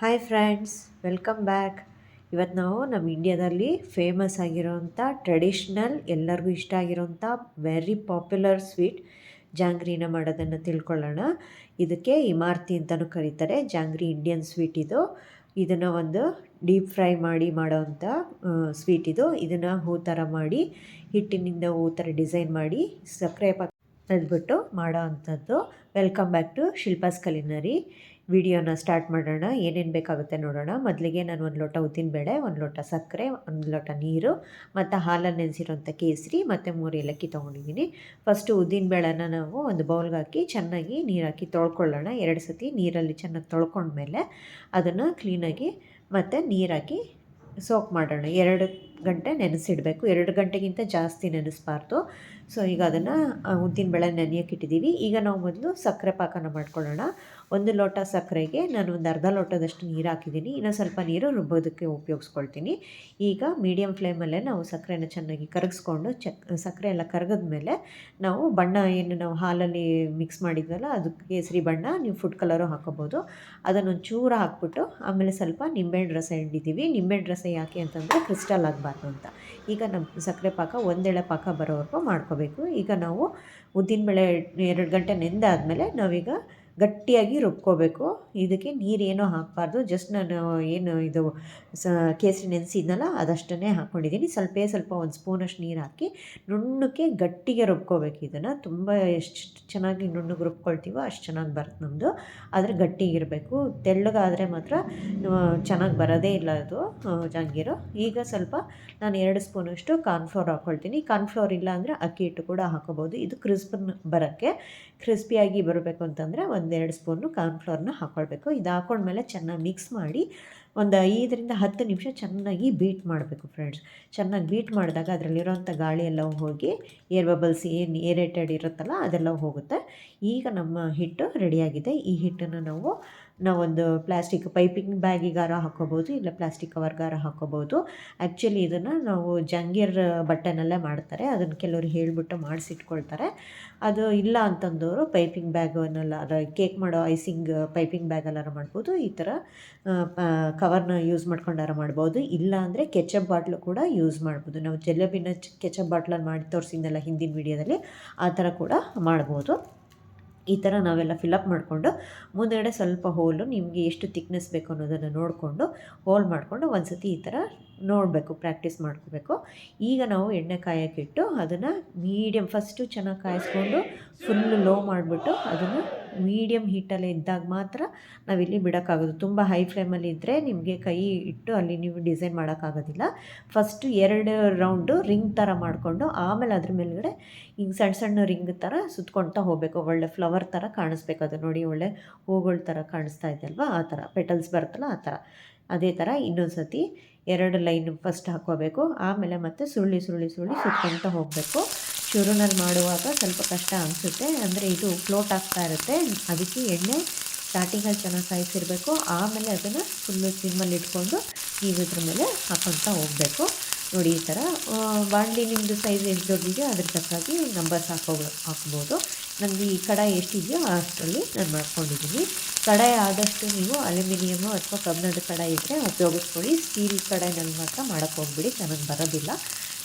Hi friends welcome back ಇವತ್ತು ನಾವು ನಮ್ಮ ಇಂಡಿಯಾದಲ್ಲಿ ಫೇಮಸ್ ಆಗಿರೋಂಥ ಟ್ರೆಡಿಷ್ನಲ್ ಎಲ್ಲರಿಗೂ ಇಷ್ಟ ಆಗಿರೋಂಥ ವೆರಿ ಪಾಪ್ಯುಲರ್ ಸ್ವೀಟ್ ಜಾಂಗ್ರಿನ ಮಾಡೋದನ್ನು ತಿಳ್ಕೊಳ್ಳೋಣ. ಇದಕ್ಕೆ ಇಮಾರ್ತಿ ಅಂತಲೂ ಕರೀತಾರೆ. ಜಾಂಗ್ರಿ ಇಂಡಿಯನ್ ಸ್ವೀಟ್ ಇದು. ಇದನ್ನು ಒಂದು ಡೀಪ್ ಫ್ರೈ ಮಾಡಿ ಮಾಡೋವಂಥ ಸ್ವೀಟ್ ಇದು. ಇದನ್ನು ಹೂ ಥರ ಮಾಡಿ, ಹಿಟ್ಟಿನಿಂದ ಹೂ ಥರ ಡಿಸೈನ್ ಮಾಡಿ, ಸಕ್ಕರೆ ಪಾಕ ತಳ್ಬಿಟ್ಟು ಮಾಡೋ ಅಂಥದ್ದು welcome back to Shilpa's culinary ವಿಡಿಯೋನ ಸ್ಟಾರ್ಟ್ ಮಾಡೋಣ, ಏನೇನು ಬೇಕಾಗುತ್ತೆ ನೋಡೋಣ. ಮೊದಲಿಗೆ ನಾನು ಒಂದು ಲೋಟ ಉದ್ದಿನಬೇಳೆ ಒಂದು ಲೋಟ ಸಕ್ಕರೆ, ಒಂದು ಲೋಟ ನೀರು, ಮತ್ತು ಹಾಲನ್ನು ನೆನೆಸಿರುವಂಥ ಕೇಸರಿ, ಮತ್ತು ಮೂರು ಏಲಕ್ಕಿ ತೊಗೊಂಡಿದ್ದೀನಿ. ಫಸ್ಟು ಉದ್ದಿನಬೇಳೆನ ನಾವು ಒಂದು ಬೌಲ್ಗೆ ಹಾಕಿ ಚೆನ್ನಾಗಿ ನೀರು ಹಾಕಿ ತೊಳ್ಕೊಳ್ಳೋಣ. ಎರಡು ಸತಿ ನೀರಲ್ಲಿ ಚೆನ್ನಾಗಿ ತೊಳ್ಕೊಂಡ್ಮೇಲೆ ಅದನ್ನು ಕ್ಲೀನಾಗಿ ಮತ್ತು ನೀರಾಕಿ ಸೋಕ್ ಮಾಡೋಣ. ಎರಡು ಗಂಟೆ ನೆನೆಸಿಡಬೇಕು. ಎರಡು ಗಂಟೆಗಿಂತ ಜಾಸ್ತಿ ನೆನೆಸ್ಬಾರ್ದು. ಸೊ, ಈಗ ಅದನ್ನು ಉದ್ದಿನಬೇಳೆ ನೆನೆಯೋಕೆ ಇಟ್ಟಿದ್ದೀವಿ ಈಗ ನಾವು ಮೊದಲು ಸಕ್ಕರೆ ಪಾಕನ ಮಾಡ್ಕೊಳ್ಳೋಣ. ಒಂದು ಲೋಟ ಸಕ್ಕರೆಗೆ ನಾನು ಒಂದು ಅರ್ಧ ಲೋಟದಷ್ಟು ನೀರು ಹಾಕಿದ್ದೀನಿ. ಇನ್ನು ಸ್ವಲ್ಪ ನೀರು ರುಬ್ಬೋದಕ್ಕೆ ಉಪಯೋಗಿಸ್ಕೊಳ್ತೀನಿ. ಈಗ ಮೀಡಿಯಮ್ ಫ್ಲೇಮಲ್ಲೇ ನಾವು ಸಕ್ಕರೆನ ಚೆನ್ನಾಗಿ ಕರಗಿಸ್ಕೊಂಡು ಚಕ್, ಸಕ್ಕರೆ ಎಲ್ಲ ಮೇಲೆ ನಾವು ಬಣ್ಣ ಏನು ನಾವು ಹಾಲಲ್ಲಿ ಮಿಕ್ಸ್ ಮಾಡಿದ್ವಲ್ಲ, ಅದಕ್ಕೆ ಕೇಸರಿ ಬಣ್ಣ, ನೀವು ಫುಡ್ ಕಲರು ಹಾಕೋಬೋದು. ಅದನ್ನೊಂದು ಚೂರು ಹಾಕ್ಬಿಟ್ಟು ಆಮೇಲೆ ಸ್ವಲ್ಪ ನಿಂಬೆಹಣ್ಣು ರಸ ಹಿಂಡಿದ್ದೀವಿ. ನಿಂಬೆಹಣ್ಣು ರಸ ಯಾಕೆ ಅಂತಂದರೆ ಕ್ರಿಸ್ಟಲ್ ಆಗಬಾರ್ದು. ಅಂತ. ಈಗ ನಮ್ಮ ಸಕ್ಕರೆ ಪಾಕ ಒಂದೆಳೆ ಪಾಕ ಬರೋವರೆಗೂ ಮಾಡ್ಕೋಬೇಕು. ಈಗ ನಾವು ಉದ್ದಿನಬೇಳೆ ಎರಡು ಗಂಟೆ ನೆಂದಾದಮೇಲೆ ನಾವೀಗ ಗಟ್ಟಿಯಾಗಿ ರುಬ್ಕೋಬೇಕು. ಇದಕ್ಕೆ ನೀರೇನೂ ಹಾಕಬಾರ್ದು. ಜಸ್ಟ್ ನಾನು ಏನು ಇದು, ಸ, ಕೇಸರಿ ನೆನೆಸಿದ್ನಲ್ಲ ಅದಷ್ಟನ್ನೇ ಹಾಕ್ಕೊಂಡಿದ್ದೀನಿ ಸ್ವಲ್ಪೇ ಸ್ವಲ್ಪ ಒಂದು ಸ್ಪೂನಷ್ಟು ನೀರು ಹಾಕಿ ನುಣ್ಣಕ್ಕೆ ಗಟ್ಟಿಗೆ ರುಬ್ಕೋಬೇಕು ಇದನ್ನು. ತುಂಬ ಎಷ್ಟು ಚೆನ್ನಾಗಿ ನುಣ್ಣಗೆ ರುಬ್ಕೊಳ್ತೀವೋ ಅಷ್ಟು ಚೆನ್ನಾಗಿ ಬರುತ್ತೆ ನಮ್ಮದು ಆದರೆ ಗಟ್ಟಿಗಿರಬೇಕು ತೆಳ್ಳಗಾದರೆ ಮಾತ್ರ ಚೆನ್ನಾಗಿ ಬರೋದೇ ಇಲ್ಲ ಅದು ಜಂಗೀರು ಈಗ ಸ್ವಲ್ಪ ನಾನು ಎರಡು ಸ್ಪೂನಷ್ಟು ಕಾರ್ನ್ಫ್ಲೋರ್ ಹಾಕ್ಕೊಳ್ತೀನಿ ಕಾರ್ನ್ಫ್ಲೋರ್ ಇಲ್ಲ ಅಂದರೆ ಅಕ್ಕಿ ಹಿಟ್ಟು ಕೂಡ ಹಾಕೋಬೋದು ಇದು ಕ್ರಿಸ್ಪನ್ ಬರೋಕ್ಕೆ ಕ್ರಿಸ್ಪಿಯಾಗಿ ಬರಬೇಕು ಅಂತಂದರೆ ಒಂದೆರಡು ಸ್ಪೂನು ಕಾರ್ನ್ಫ್ಲೋರ್ನ ಹಾಕ್ಕೊಳ್ಬೇಕು ಇದು ಹಾಕೊಂಡ್ಮೇಲೆ ಚೆನ್ನಾಗಿ ಮಿಕ್ಸ್ ಮಾಡಿ ಒಂದು ಐದರಿಂದ ಹತ್ತು ನಿಮಿಷ ಚೆನ್ನಾಗಿ ಬೀಟ್ ಮಾಡಬೇಕು ಫ್ರೆಂಡ್ಸ್ ಚೆನ್ನಾಗಿ ಬೀಟ್ ಮಾಡಿದಾಗ ಅದರಲ್ಲಿರೋಂಥ ಗಾಳಿ ಎಲ್ಲ ಹೋಗಿ ಏರ್ ಬಬಲ್ಸ್ ಏನು ಏರೇಟೆಡ್ ಇರುತ್ತಲ್ಲ ಅದೆಲ್ಲ ಹೋಗುತ್ತೆ. ಈಗ ನಮ್ಮ ಹಿಟ್ಟು ರೆಡಿಯಾಗಿದೆ ಈ ಹಿಟ್ಟನ್ನು ನಾವು ನಾವೊಂದು ಪ್ಲಾಸ್ಟಿಕ್ ಪೈಪಿಂಗ್ ಬ್ಯಾಗಿಗಾರ ಹಾಕೋಬೋದು, ಇಲ್ಲ ಪ್ಲಾಸ್ಟಿಕ್ ಕವರ್ಗಾರ ಹಾಕೋಬೋದು. ಆ್ಯಕ್ಚುಲಿ ಇದನ್ನು ನಾವು ಜಂಗೀರ್ ಬಟ್ಟೆನಲ್ಲೇ ಮಾಡ್ತಾರೆ. ಅದನ್ನು ಕೆಲವರು ಹೇಳಿಬಿಟ್ಟು ಮಾಡಿಸಿಟ್ಕೊಳ್ತಾರೆ. ಅದು ಇಲ್ಲ ಅಂತಂದವರು ಪೈಪಿಂಗ್ ಬ್ಯಾಗನ್ನೆಲ್ಲ ಕೇಕ್ ಮಾಡೋ ಐಸಿಂಗ್ ಪೈಪಿಂಗ್ ಬ್ಯಾಗಲ್ಲಾರ ಮಾಡ್ಬೋದು. ಈ ಥರ ಕವರ್ನ ಯೂಸ್ ಮಾಡ್ಕೊಂಡಾರ ಮಾಡ್ಬೋದು. ಇಲ್ಲ ಅಂದರೆ ಕೆಚಪ್ ಬಾಟ್ಲು ಕೂಡ ಯೂಸ್ ಮಾಡ್ಬೋದು. ನಾವು ಜಲೇಬಿನ ಕೆಚಪ್ ಬಾಟ್ಲಲ್ಲಿ ಮಾಡಿ ತೋರಿಸಿದ್ದೆಲ್ಲ ಹಿಂದಿನ ವಿಡಿಯೋದಲ್ಲಿ, ಆ ಥರ ಕೂಡ ಮಾಡ್ಬೋದು. ಈ ಥರ ನಾವೆಲ್ಲ ಫಿಲಪ್ ಮಾಡಿಕೊಂಡು ಮುಂದೆಗಡೆ ಸ್ವಲ್ಪ ಹೋಲು ನಿಮಗೆ ಎಷ್ಟು ತಿಕ್ನೆಸ್ ಬೇಕು ಅನ್ನೋದನ್ನು ನೋಡಿಕೊಂಡು ಹೋಲ್ ಮಾಡಿಕೊಂಡು ಒಂದು ಸತಿ ಈ ಥರ ನೋಡಬೇಕು ಪ್ರಾಕ್ಟೀಸ್ ಮಾಡ್ಕೋಬೇಕು. ಈಗ ನಾವು ಎಣ್ಣೆ ಕಾಯೋಕ್ಕಿಟ್ಟು ಅದನ್ನು ಮೀಡಿಯಮ್ ಫಸ್ಟು ಚೆನ್ನಾಗಿ ಕಾಯಿಸ್ಕೊಂಡು ಫುಲ್ಲು ಲೋ ಮಾಡಿಬಿಟ್ಟು ಅದನ್ನು ಮೀಡಿಯಮ್ ಹೀಟಲ್ಲೇ ಇದ್ದಾಗ ಮಾತ್ರ ನಾವಿಲ್ಲಿ ಬಿಡೋಕ್ಕಾಗೋದು. ತುಂಬ ಹೈ ಫ್ಲೇಮಲ್ಲಿ ಇದ್ದರೆ ನಿಮಗೆ ಕೈ ಇಟ್ಟು ಅಲ್ಲಿ ನೀವು ಡಿಸೈನ್ ಮಾಡೋಕ್ಕಾಗೋದಿಲ್ಲ. ಫಸ್ಟು ಎರಡು ರೌಂಡು ರಿಂಗ್ ಥರ ಮಾಡಿಕೊಂಡು ಆಮೇಲೆ ಅದ್ರ ಮೇಲ್ಗಡೆ ಹಿಂಗೆ ಸಣ್ಣ ಸಣ್ಣ ರಿಂಗ್ ಥರ ಸುತ್ಕೊಳ್ತಾ ಹೋಗಬೇಕು. ಒಳ್ಳೆ ಫ್ಲವರ್ ಥರ ಕಾಣಿಸ್ಬೇಕು ಅದು ನೋಡಿ. ಒಳ್ಳೆ ಹೂಗಳ ಥರ ಕಾಣಿಸ್ತಾ ಇದೆ ಅಲ್ವಾ? ಆ ಥರ ಪೆಟಲ್ಸ್ ಬರುತ್ತಲ್ಲ ಆ ಥರ ಅದೇ ಥರ ಇನ್ನೊಂದು ಸತಿ ಎರಡು ಲೈನ್ ಫಸ್ಟ್ ಹಾಕ್ಕೋಬೇಕು. ಆಮೇಲೆ ಮತ್ತೆ ಸುರುಳಿ ಸುರುಳಿ ಸುರುಳಿ ಸುತ್ತಂತ ಹೋಗಬೇಕು. ಶುರುನಲ್ಲಿ ಮಾಡುವಾಗ ಸ್ವಲ್ಪ ಕಷ್ಟ ಅನಿಸುತ್ತೆ. ಅಂದರೆ ಇದು ಫ್ಲೋಟ್ ಆಗ್ತಾ ಇರುತ್ತೆ. ಅದಕ್ಕೆ ಎಣ್ಣೆ ಸ್ಟಾರ್ಟಿಂಗಲ್ಲಿ ಚೆನ್ನಾಗಿ ಕಾಯಿಸಿರಬೇಕು. ಆಮೇಲೆ ಅದನ್ನು ಫುಲ್ಲು ಸಿಮ್ಮಲ್ಲಿ ಇಟ್ಕೊಂಡು ನೀವು ಇದ್ರ ಮೇಲೆ ಹಾಕ್ಕೊಳ್ತಾ ಹೋಗಬೇಕು. ನೋಡಿ ಈ ಥರ ಬಾಣಲಿ ನಿಮ್ಮದು ಸೈಜ್ ಎಷ್ಟು ದೊಡ್ಡಿದೆಯೋ ಅದ್ರ ತಕ್ಕಾಗಿ ನಂಬರ್ಸ್ ಹಾಕೋ, ಹಾಕ್ಬೋದು. ನನಗೆ ಈ ಕಡಾಯಿ ಎಷ್ಟಿದೆಯೋ ಅಷ್ಟರಲ್ಲಿ ನಾನು ಮಾಡ್ಕೊಂಡಿದ್ದೀನಿ. ಕಡಾಯಿ ಆದಷ್ಟು ನೀವು ಅಲ್ಯೂಮಿನಿಯಮ್ಮು ಅಥವಾ ಕಬ್ಬಿಣದ ಕಡಾಯಿ ಇದ್ದರೆ ಉಪಯೋಗಿಸ್ಕೊಳ್ಳಿ. ಸ್ಟೀಲ್ ಕಡಾಯಿನಲ್ಲಿ ಮಾತ್ರ ಮಾಡೋಕ್ಕೆ ಹೋಗ್ಬಿಡಿ ನನಗೆ ಬರೋದಿಲ್ಲ.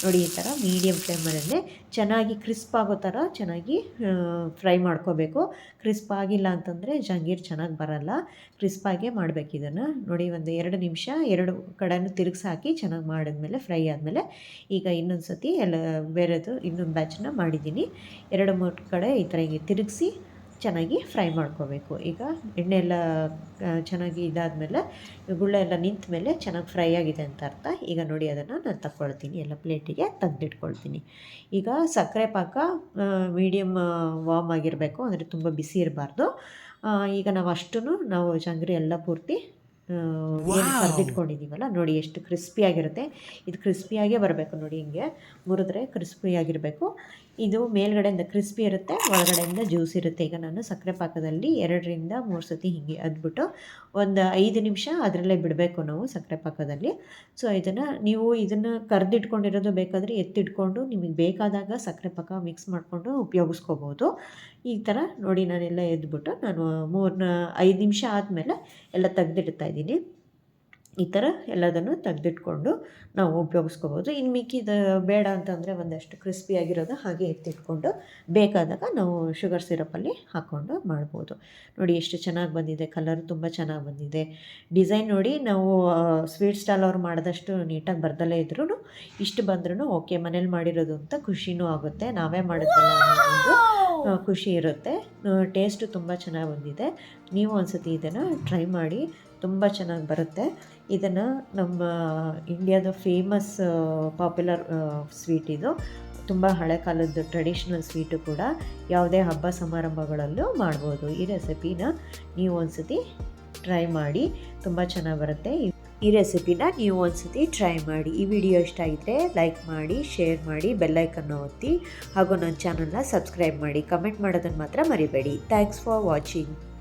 ನೋಡಿ ಈ ಥರ ಮೀಡಿಯಮ್ ಫ್ಲೇಮಲ್ಲೇ ಚೆನ್ನಾಗಿ ಕ್ರಿಸ್ಪ್ ಆಗೋ ಥರ ಚೆನ್ನಾಗಿ ಫ್ರೈ ಮಾಡ್ಕೋಬೇಕು. ಕ್ರಿಸ್ಪ್ ಆಗಿಲ್ಲ ಅಂತಂದರೆ ಜಂಗೀರ್ ಚೆನ್ನಾಗಿ ಬರಲ್ಲ. ಕ್ರಿಸ್ಪಾಗೆ ಮಾಡಬೇಕು ಇದನ್ನು. ನೋಡಿ ಒಂದು ಎರಡು ನಿಮಿಷ, ಎರಡು ಕಡೆನೂ ತಿರುಗಿಸಿ ಹಾಕಿ ಚೆನ್ನಾಗಿ ಮಾಡಿದ್ಮೇಲೆ ಫ್ರೈ ಆದಮೇಲೆ ಈಗ ಇನ್ನೊಂದು ಸತಿ ಎಲ್ಲ, ಬೇರೆದು ಇನ್ನೊಂದು ಬ್ಯಾಚನ್ನ ಮಾಡಿದ್ದೀನಿ. ಎರಡು ಮೂರು ಕಡೆ ಈ ಥರ ಹೀಗೆ ತಿರುಗಿಸಿ ಚೆನ್ನಾಗಿ ಫ್ರೈ ಮಾಡ್ಕೋಬೇಕು. ಈಗ ಎಣ್ಣೆ ಎಲ್ಲ ಚೆನ್ನಾಗಿ ಇದಾದಮೇಲೆ ಗುಳ್ಳೆ ಎಲ್ಲ ನಿಂತ ಮೇಲೆ ಚೆನ್ನಾಗಿ ಫ್ರೈ ಆಗಿದೆ ಅಂತ ಅರ್ಥ. ಈಗ ನೋಡಿ ಅದನ್ನು ನಾನು ತಗೊಳ್ತೀನಿ ಎಲ್ಲ ಪ್ಲೇಟಿಗೆ ತೆಗೆದಿಟ್ಕೊಳ್ತೀನಿ. ಈಗ ಸಕ್ಕರೆ ಪಾಕ ಮೀಡಿಯಮ್ ವಾಮ್ ಆಗಿರಬೇಕು. ಅಂದರೆ ತುಂಬ ಬಿಸಿ ಇರಬಾರ್ದು. ಈಗ ನಾವು ಅಷ್ಟು ನಾವು ಜಂಗ್ರಿ ಎಲ್ಲ ಪೂರ್ತಿ ಕರೆದಿಟ್ಕೊಂಡಿದ್ದೀವಲ್ಲ ನೋಡಿ ಎಷ್ಟು ಕ್ರಿಸ್ಪಿಯಾಗಿರುತ್ತೆ ಇದು ಕ್ರಿಸ್ಪಿಯಾಗೇ ಬರಬೇಕು ನೋಡಿ ಹಿಂಗೆ. ಮುರಿದ್ರೆ ಕ್ರಿಸ್ಪಿಯಾಗಿರಬೇಕು. ಇದು ಮೇಲ್ಗಡೆಯಿಂದ ಕ್ರಿಸ್ಪಿ ಇರುತ್ತೆ, ಒಳಗಡೆಯಿಂದ ಜ್ಯೂಸ್ ಇರುತ್ತೆ. ಈಗ ನಾನು ಸಕ್ಕರೆ ಪಾಕದಲ್ಲಿ ಎರಡರಿಂದ ಮೂರು ಸತಿ ಹೀಗೆ ಅದ್ಬಿಟ್ಟು ಒಂದು ಐದು ನಿಮಿಷ ಅದರಲ್ಲೇ ಬಿಡಬೇಕು ನಾವು ಸಕ್ಕರೆ ಪಾಕದಲ್ಲಿ. ಸೊ ಇದನ್ನು ನೀವು ಇದನ್ನು ಕರೆದಿಟ್ಕೊಂಡಿರೋದು ಬೇಕಾದರೆ ಎತ್ತಿಟ್ಕೊಂಡು ನಿಮಗೆ ಬೇಕಾದಾಗ ಸಕ್ಕರೆ ಪಾಕ ಮಿಕ್ಸ್ ಮಾಡಿಕೊಂಡು ಉಪಯೋಗಿಸ್ಕೋಬೋದು. ಈ ಥರ ನೋಡಿ ನಾನೆಲ್ಲ ಎದ್ಬಿಟ್ಟು ನಾನು ಮೂರನ್ನ ಐದು ನಿಮಿಷ ಆದಮೇಲೆ ಎಲ್ಲ ತೆಗೆದಿಡ್ತಾ ಇದ್ದೀನಿ. ಈ ಥರ ಎಲ್ಲದನ್ನು ತೆಗೆದಿಟ್ಕೊಂಡು ನಾವು ಉಪಯೋಗಿಸ್ಕೋಬೋದು. ಇನ್ನು ಮಿಕ್ಕಿದ ಬೇಡ ಅಂತಂದರೆ ಒಂದಷ್ಟು ಕ್ರಿಸ್ಪಿಯಾಗಿರೋದು ಹಾಗೆ ಎತ್ತಿಟ್ಕೊಂಡು ಬೇಕಾದಾಗ ನಾವು ಶುಗರ್ ಸಿರಪಲ್ಲಿ ಹಾಕ್ಕೊಂಡು ಮಾಡ್ಬೋದು. ನೋಡಿ ಎಷ್ಟು ಚೆನ್ನಾಗಿ ಬಂದಿದೆ ಕಲರ್ ತುಂಬ ಚೆನ್ನಾಗಿ ಬಂದಿದೆ. ಡಿಸೈನ್ ನೋಡಿ ನಾವು ಸ್ವೀಟ್ ಸ್ಟಾಲ್ ಅವ್ರು ಮಾಡಿದಷ್ಟು ನೀಟಾಗಿ ಬರ್ದಲ್ಲೇ ಇದ್ರೂ ಇಷ್ಟು ಬಂದ್ರೂ ಓಕೆ ಮನೇಲಿ ಮಾಡಿರೋದು ಅಂತ ಖುಷಿನೂ ಆಗುತ್ತೆ. ನಾವೇ ಮಾಡಿದ್ವಲ್ಲ ಖುಷಿ ಇರುತ್ತೆ. ಟೇಸ್ಟು ತುಂಬ ಚೆನ್ನಾಗಿ ಬಂದಿದೆ. ನೀವು ಒಂದ್ಸತಿ ಇದನ್ನು ಟ್ರೈ ಮಾಡಿ, ತುಂಬ ಚೆನ್ನಾಗಿ ಬರುತ್ತೆ. ಇದನ್ನು ನಮ್ಮ ಇಂಡಿಯಾದ ಫೇಮಸ್ ಪಾಪ್ಯುಲರ್ ಸ್ವೀಟ್ ಇದು. ತುಂಬ ಹಳೆ ಕಾಲದ್ದು ಟ್ರೆಡಿಷ್ನಲ್ ಸ್ವೀಟು ಕೂಡ ಯಾವುದೇ ಹಬ್ಬ ಸಮಾರಂಭಗಳಲ್ಲೂ ಮಾಡ್ಬೋದು ಈ ರೆಸಿಪಿನ ನೀವು ಒಂದ್ಸತಿ ಟ್ರೈ ಮಾಡಿ, ತುಂಬ ಚೆನ್ನಾಗಿ ಬರುತ್ತೆ. ಈ- ರೆಸಿಪಿನ ನೀವು ಒಂದ್ಸತಿ ಟ್ರೈ ಮಾಡಿ. ಈ ವಿಡಿಯೋ ಇಷ್ಟ ಆಗಿದ್ರೆ ಲೈಕ್ ಮಾಡಿ ಶೇರ್ ಮಾಡಿ ಬೆಲ್ಲೈಕನ್ನು ಒತ್ತಿ ಹಾಗೂ ನನ್ನ ಚಾನಲ್ನ ಸಬ್ಸ್ಕ್ರೈಬ್ ಮಾಡಿ. ಕಮೆಂಟ್ ಮಾಡೋದನ್ನು ಮಾತ್ರ ಮರಿಬೇಡಿ. Thanks for watching